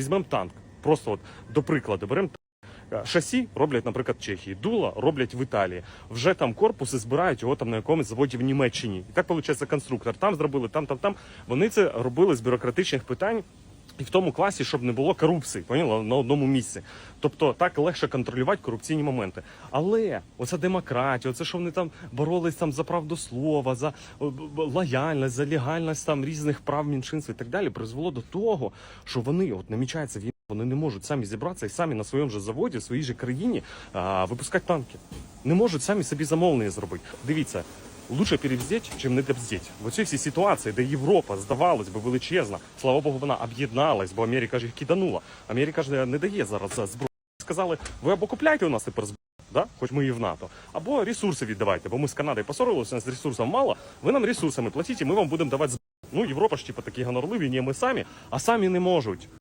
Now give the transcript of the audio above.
візьмемо танк. Просто от до прикладу, беремо. Е, Шасі роблять, наприклад, в Чехії, дула роблять в Італії. Вже там корпуси збирають його там на якомусь заводі в Німеччині. І так виходить конструктор. Там зробили, там, там, там. Вони це робили з бюрократичних питань. І в тому класі, щоб не було корупції, поняла, на одному місці. Тобто так легше контролювати корупційні моменти. Але оця демократія, оце що вони там боролись там за правду слова, за лояльність, за легальність там різних прав меншинств і так далі, призвело до того, що вони от намічається війна, вони не можуть самі зібратися і самі на своєму же заводі, в своїй же країні а, випускати танки. Не можуть самі собі замовлення зробити. Дивіться. Лучше перевздеть, чим не добздеть. В оцій всій ситуації, де Європа, здавалось би, величезна, слава Богу, вона об'єдналась, бо Америка ж їх киданула. Америка ж не дає зараз за зброю. Сказали, ви або купляйте у нас тепер зброю, да? хоч ми і в НАТО, або ресурси віддавайте, бо ми з Канадою посорилися, у нас ресурсів мало, ви нам ресурсами платіть, ми вам будемо давати зброю. Ну, Європа ж типу такі гонорливі, ні ми самі, а самі не можуть.